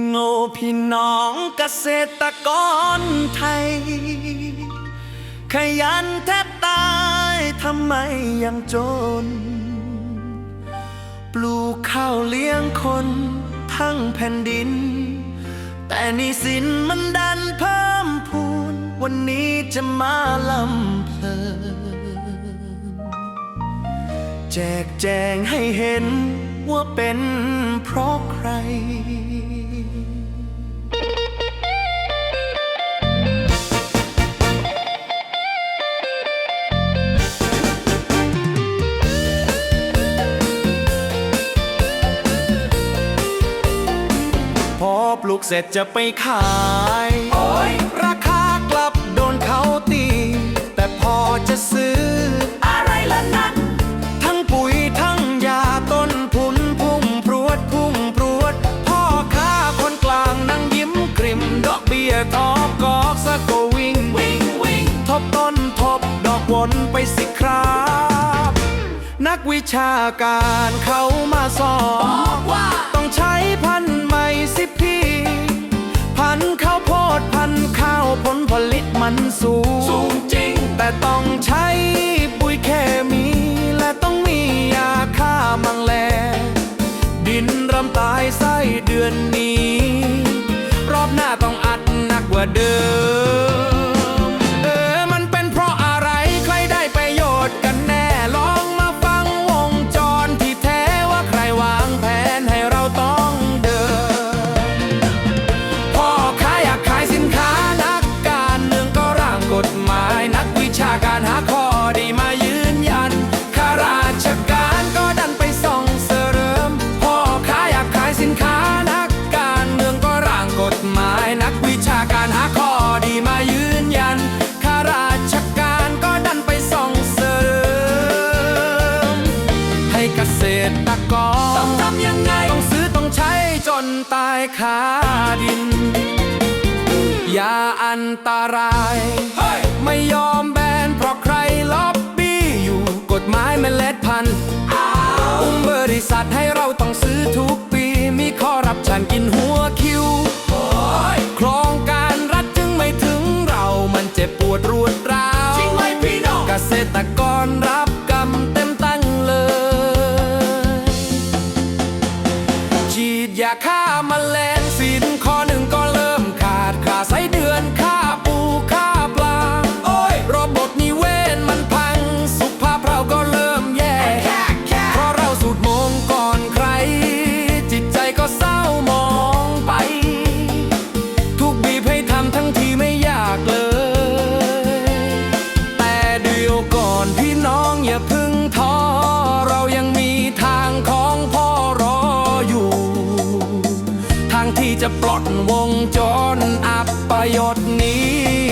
โง่พี่น้องเกษตรกรไทย ขยันแทบตายทำไมยังจน ปลูกข้าวเลี้ยงคนทั้งแผ่นดิน แต่นี่สินมันดันเพิ่มพูน วันนี้จะมาลำเพลิน แจกแจงให้เห็นว่าเป็นเพราะใครพอปลูกเสร็จจะไปขาย โอ้ยรัก สิครับ นักวิชาการเขามาสอนบอกว่าต้องใช้พันใหม่สิพี่ พันข้าวโพดพันข้าวผลผลิตมันสูง สูงจริง แต่ต้องใช้ปุ๋ยเคมี และต้องมียาฆ่าแมลงดินรำตายไส้เดือนนี้ รอบหน้าต้องอัดหนักกว่าเดิม ขาดิน ยาอันตราย ไม่ยอมแบนเพราะใครล็อบบี้อยู่ กฎหมายเมล็ดพันธุ์อุ้มบริษัทให้เราต้องซื้อทุกปี มีข้อรับชันกิน my leg. ที่จะปลดวงจรอัปยศนี้